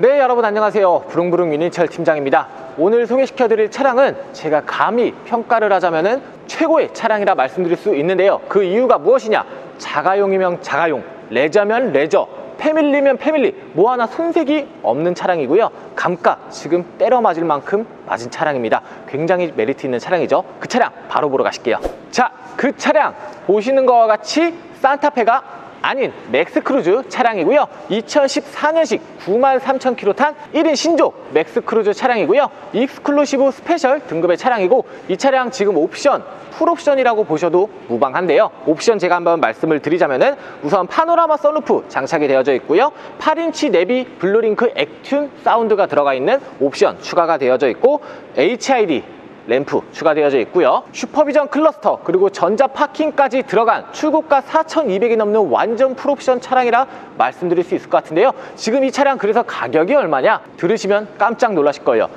네 여러분 안녕하세요. 부릉부릉 윤인철 팀장입니다. 오늘 소개시켜 드릴 차량은 제가 감히 평가를 하자면 최고의 차량이라 말씀드릴 수 있는데요. 그 이유가 무엇이냐? 자가용이면 자가용 레저면 레저 패밀리면 패밀리 뭐 하나 손색이 없는 차량이고요. 감가 지금 때려 맞을 만큼 맞은 차량입니다. 굉장히 메리트 있는 차량이죠. 그 차량 바로 보러 가실게요. 자 그 차량 보시는 것과 같이 산타페가 아닌 맥스크루즈 차량이고요. 2014년식 93,000km 탄 1인 신조 맥스크루즈 차량이고요. 익스클루시브 스페셜 등급의 차량이고 이 차량 지금 옵션 풀옵션이라고 보셔도 무방한데요. 옵션 제가 한번 말씀을 드리자면은 우선 파노라마 썬루프 장착이 되어져 있고요. 8인치 내비 블루링크 액튠 사운드가 들어가 있는 옵션 추가가 되어져 있고 HID 램프 추가되어져 있고요. 슈퍼비전 클러스터 그리고 전자 파킹까지 들어간 출고가 4,200이 넘는 완전 풀옵션 차량이라 말씀드릴 수 있을 것 같은데요. 지금 이 차량 그래서 가격이 얼마냐? 들으시면 깜짝 놀라실 거예요.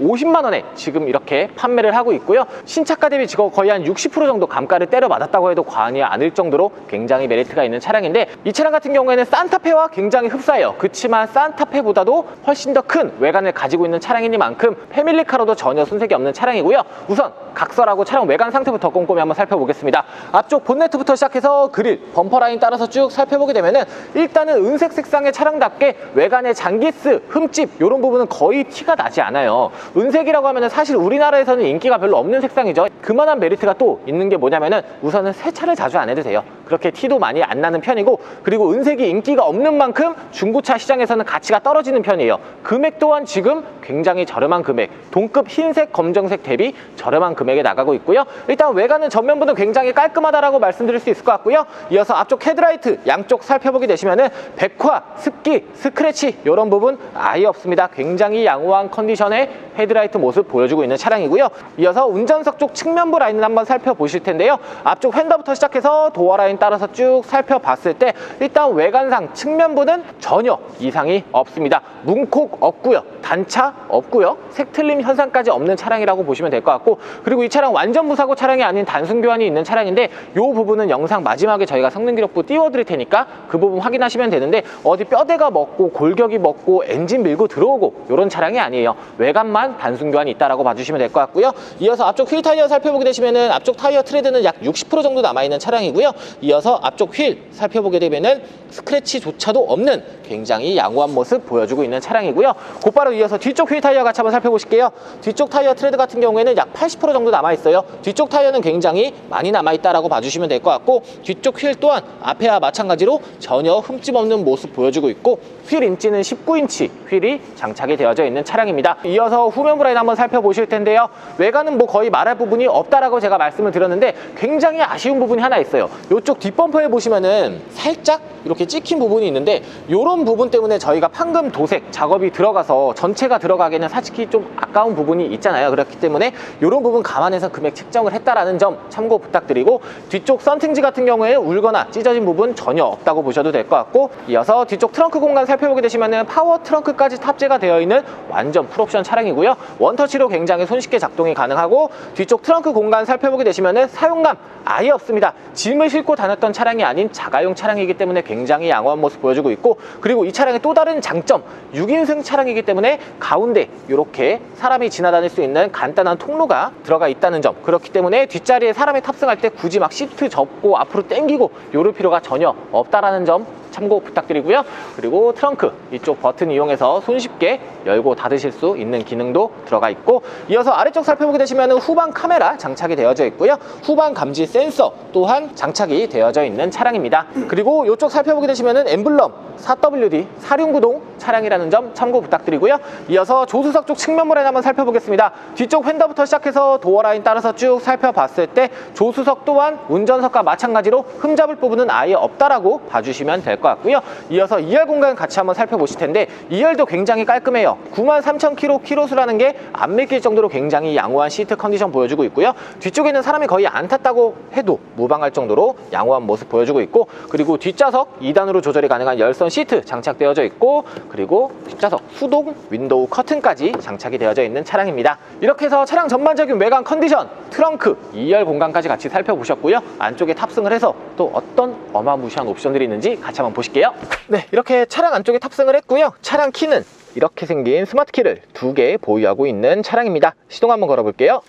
1,350만 원에 지금 이렇게 판매를 하고 있고요. 신차가 대비 지금 거의 한 60% 정도 감가를 때려 맞았다고 해도 과언이 아닐 정도로 굉장히 메리트가 있는 차량인데 이 차량 같은 경우에는 산타페와 굉장히 흡사해요. 그렇지만 산타페보다도 훨씬 더 큰 외관을 가지고 있는 차량이니만큼 패밀리카로도 전혀 손색이 없는 차량이고요. 우선 각설하고 차량 외관 상태부터 꼼꼼히 한번 살펴보겠습니다. 앞쪽 본네트부터 시작해서 그릴, 범퍼 라인 따라서 쭉 살펴보게 되면은 일단은 은색 색상의 차량답게 외관의 장기스, 흠집 이런 부분은 거의 티가 나지 않아요. 은색이라고 하면은 사실 우리나라에서는 인기가 별로 없는 색상이죠. 그만한 메리트가 또 있는 게 뭐냐면은 우선은 세차를 자주 안 해도 돼요. 그렇게 티도 많이 안 나는 편이고 그리고 은색이 인기가 없는 만큼 중고차 시장에서는 가치가 떨어지는 편이에요. 금액 또한 지금 굉장히 저렴한 금액, 동급 흰색, 검정색 대비 저렴한 금액에 나가고 있고요. 일단 외관은 전면부는 굉장히 깔끔하다라고 말씀드릴 수 있을 것 같고요. 이어서 앞쪽 헤드라이트 양쪽 살펴보게 되시면은 백화, 습기, 스크래치 이런 부분 아예 없습니다. 굉장히 양호한 컨디션의 헤드라이트 모습 보여주고 있는 차량이고요. 이어서 운전석 쪽 측면부 라인을 한번 살펴보실 텐데요. 앞쪽 휀더부터 시작해서 도어 라인 따라서 쭉 살펴봤을 때 일단 외관상 측면부는 전혀 이상이 없습니다. 문콕 없고요. 단차 없고요. 색 틀림 현상까지 없는 차량이라고 보시면 될 것 같고 그리고 이 차량 완전 무사고 차량이 아닌 단순 교환이 있는 차량인데 이 부분은 영상 마지막에 저희가 성능 기록부 띄워드릴 테니까 그 부분 확인하시면 되는데 어디 뼈대가 먹고 골격이 먹고 엔진 밀고 들어오고 이런 차량이 아니에요. 외관만 단순 교환이 있다라고 봐주시면 될 것 같고요. 이어서 앞쪽 휠 타이어 살펴보게 되시면은 앞쪽 타이어 트레드는 약 60% 정도 남아 있는 차량이고요. 이 어서 앞쪽 휠 살펴보게 되면은 스크래치조차도 없는 굉장히 양호한 모습 보여주고 있는 차량이고요. 곧바로 이어서 뒤쪽 휠 타이어 같이 한번 살펴보실게요. 뒤쪽 타이어 트레드 같은 경우에는 약 80% 정도 남아있어요. 뒤쪽 타이어는 굉장히 많이 남아있다라고 봐주시면 될 것 같고 뒤쪽 휠 또한 앞에와 마찬가지로 전혀 흠집 없는 모습 보여주고 있고 휠 인치는 19인치 휠이 장착이 되어져 있는 차량입니다. 이어서 후면 브라인 한번 살펴보실 텐데요. 외관은 뭐 거의 말할 부분이 없다라고 제가 말씀을 드렸는데 굉장히 아쉬운 부분이 하나 있어요. 이쪽 뒷범퍼에 보시면은 살짝 이렇게 찍힌 부분이 있는데 이런 부분 때문에 저희가 판금 도색 작업이 들어가서 전체가 들어가기에는 솔직히 좀 아까운 부분이 있잖아요. 그렇기 때문에 이런 부분 감안해서 금액 책정을 했다라는 점 참고 부탁드리고 뒤쪽 썬팅지 같은 경우에 울거나 찢어진 부분 전혀 없다고 보셔도 될 것 같고 이어서 뒤쪽 트렁크 공간 살펴보게 되시면은 파워 트렁크까지 탑재가 되어 있는 완전 풀옵션 차량이고요. 원터치로 굉장히 손쉽게 작동이 가능하고 뒤쪽 트렁크 공간 살펴보게 되시면은 사용감 아예 없습니다. 짐을 싣고 다녔던 차량이 아닌 자가용 차량이기 때문에 굉장히 양호한 모습 보여주고 있고 그리고 이 차량의 또 다른 장점 6인승 차량이기 때문에 가운데 이렇게 사람이 지나다닐 수 있는 간단한 통로가 들어가 있다는 점. 그렇기 때문에 뒷자리에 사람이 탑승할 때 굳이 막 시트 접고 앞으로 당기고 요럴 필요가 전혀 없다라는 점 참고 부탁드리고요. 그리고 트렁크 이쪽 버튼 이용해서 손쉽게 열고 닫으실 수 있는 기능도 들어가 있고 이어서 아래쪽 살펴보게 되시면 후방 카메라 장착이 되어져 있고요. 후방 감지 센서 또한 장착이 되어져 있는 차량입니다. 그리고 이쪽 살펴보게 되시면 엠블럼 4WD 4륜구동 차량이라는 점 참고 부탁드리고요. 이어서 조수석 쪽 측면물에 한번 살펴보겠습니다. 뒤쪽 휀더부터 시작해서 도어 라인 따라서 쭉 살펴봤을 때 조수석 또한 운전석과 마찬가지로 흠잡을 부분은 아예 없다라고 봐주시면 될 것 같고요. 이어서 2열 공간 같이 한번 살펴보실 텐데 2열도 굉장히 깔끔해요. 93,000km 키로수라는 게 안 믿길 정도로 굉장히 양호한 시트 컨디션 보여주고 있고요. 뒤쪽에는 사람이 거의 안 탔다고 해도 무방할 정도로 양호한 모습 보여주고 있고 그리고 뒷좌석 2단으로 조절이 가능한 열선 시트 장착되어져 있고 그리고 뒷좌석 수동 윈도우 커튼까지 장착이 되어져 있는 차량입니다. 이렇게 해서 차량 전반적인 외관 컨디션, 트렁크, 2열 공간까지 같이 살펴보셨고요. 안쪽에 탑승을 해서 또 어떤 어마무시한 옵션들이 있는지 같이 한번 보실게요. 네, 이렇게 차량 안쪽에 탑승을 했고요. 차량 키는 이렇게 생긴 스마트 키를 두 개 보유하고 있는 차량입니다. 시동 한번 걸어볼게요.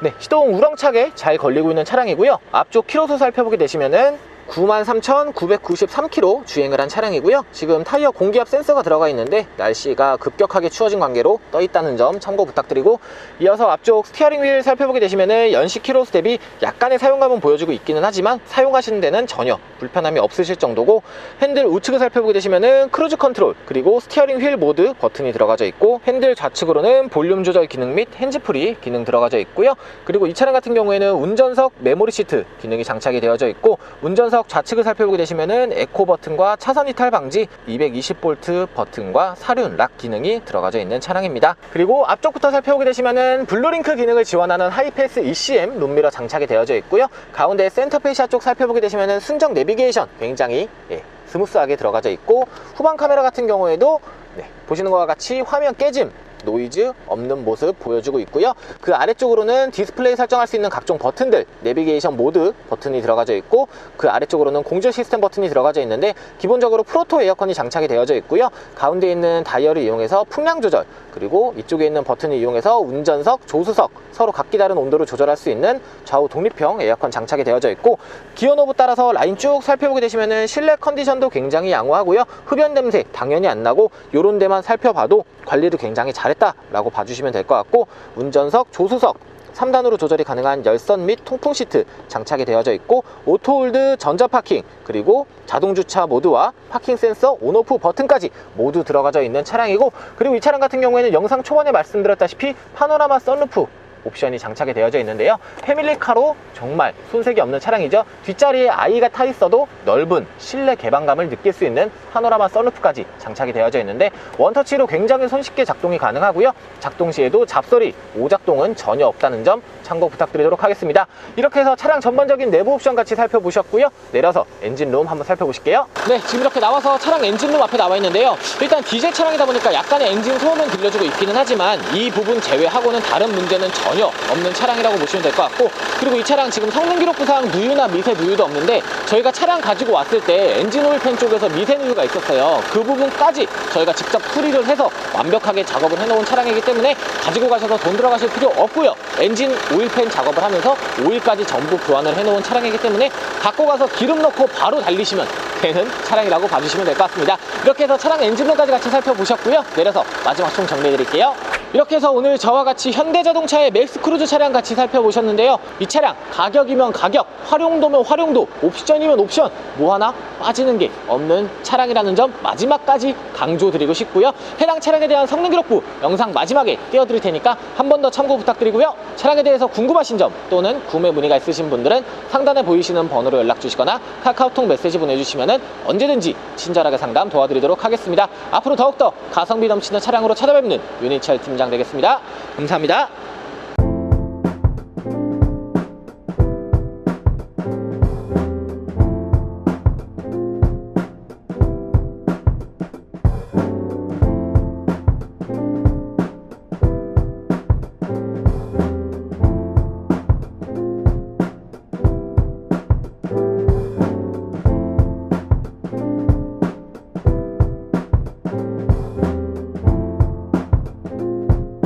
네, 시동 우렁차게 잘 걸리고 있는 차량이고요. 앞쪽 키로수 살펴보게 되시면은 93,993km 주행을 한 차량이고요. 지금 타이어 공기압 센서가 들어가 있는데 날씨가 급격하게 추워진 관계로 떠 있다는 점 참고 부탁드리고 이어서 앞쪽 스티어링 휠 살펴보게 되시면은 연식 키로수 대비 약간의 사용감은 보여주고 있기는 하지만 사용하시는 데는 전혀 불편함이 없으실 정도고 핸들 우측을 살펴보게 되시면은 크루즈 컨트롤 그리고 스티어링 휠 모드 버튼이 들어가져 있고 핸들 좌측으로는 볼륨 조절 기능 및 핸즈프리 기능 들어가져 있고요. 그리고 이 차량 같은 경우에는 운전석 메모리 시트 기능이 장착이 되어져 있고 운전석 좌측을 살펴보게 되시면은 에코 버튼과 차선 이탈 방지 220V 버튼과 사륜 락 기능이 들어가져 있는 차량입니다. 그리고 앞쪽부터 살펴보게 되시면은 블루링크 기능을 지원하는 하이패스 ECM 룸미러 장착이 되어져 있고요. 가운데 센터페시아 쪽 살펴보게 되시면은 순정 내비게이션 굉장히 예, 스무스하게 들어가져 있고 후방 카메라 같은 경우에도 네, 보시는 것과 같이 화면 깨짐 노이즈 없는 모습 보여주고 있고요. 그 아래쪽으로는 디스플레이 설정할 수 있는 각종 버튼들, 내비게이션 모드 버튼이 들어가져 있고 그 아래쪽으로는 공조 시스템 버튼이 들어가져 있는데 기본적으로 프로토 에어컨이 장착이 되어져 있고요. 가운데 있는 다이얼을 이용해서 풍량 조절 그리고 이쪽에 있는 버튼을 이용해서 운전석, 조수석 서로 각기 다른 온도를 조절할 수 있는 좌우 독립형 에어컨 장착이 되어져 있고 기어 노브 따라서 라인 쭉 살펴보게 되시면은 실내 컨디션도 굉장히 양호하고요. 흡연 냄새 당연히 안 나고 요런 데만 살펴봐도 관리를 굉장히 잘 했다라고 봐주시면 될 것 같고 운전석, 조수석 3단으로 조절이 가능한 열선 및 통풍 시트 장착이 되어져 있고 오토홀드 전자 파킹 그리고 자동 주차 모드와 파킹 센서 온오프 버튼까지 모두 들어가져 있는 차량이고 그리고 이 차량 같은 경우에는 영상 초반에 말씀드렸다시피 파노라마 썬루프 옵션이 장착이 되어져 있는데요. 패밀리카로 정말 손색이 없는 차량이죠. 뒷자리에 아이가 타 있어도 넓은 실내 개방감을 느낄 수 있는 파노라마 썬루프까지 장착이 되어져 있는데 원터치로 굉장히 손쉽게 작동이 가능하고요. 작동 시에도 잡소리, 오작동은 전혀 없다는 점 참고 부탁드리도록 하겠습니다. 이렇게 해서 차량 전반적인 내부 옵션 같이 살펴보셨고요. 내려서 엔진룸 한번 살펴보실게요. 네, 지금 이렇게 나와서 차량 엔진룸 앞에 나와 있는데요. 일단 디젤 차량이다 보니까 약간의 엔진 소음은 들려주고 있기는 하지만 이 부분 제외하고는 다른 문제는 전혀 없는 차량이라고 보시면 될 것 같고 그리고 이 차량 지금 성능 기록부상 누유나 미세 누유도 없는데 저희가 차량 가지고 왔을 때 엔진 오일 팬 쪽에서 미세 누유가 있었어요. 그 부분까지 저희가 직접 수리를 해서 완벽하게 작업을 해놓은 차량이기 때문에 가지고 가셔서 돈 들어가실 필요 없고요. 엔진 오일 팬 작업을 하면서 오일까지 전부 교환을 해놓은 차량이기 때문에 갖고 가서 기름 넣고 바로 달리시면 되는 차량이라고 봐주시면 될 것 같습니다. 이렇게 해서 차량 엔진룸까지 같이 살펴보셨고요. 내려서 마지막 총 정리해 드릴게요. 이렇게 해서 오늘 저와 같이 현대자동차의 맥스 크루즈 차량 같이 살펴보셨는데요. 이 차량 가격이면 가격, 활용도면 활용도, 옵션이면 옵션 뭐 하나 빠지는 게 없는 차량이라는 점 마지막까지 강조드리고 싶고요. 해당 차량에 대한 성능 기록부 영상 마지막에 띄워드릴 테니까 한 번 더 참고 부탁드리고요. 차량에 대해서 궁금하신 점 또는 구매 문의가 있으신 분들은 상단에 보이시는 번호로 연락 주시거나 카카오톡 메시지 보내주시면 언제든지 친절하게 상담 도와드리도록 하겠습니다. 앞으로 더욱더 가성비 넘치는 차량으로 찾아뵙는 윤희철 팀장 되겠습니다. 감사합니다.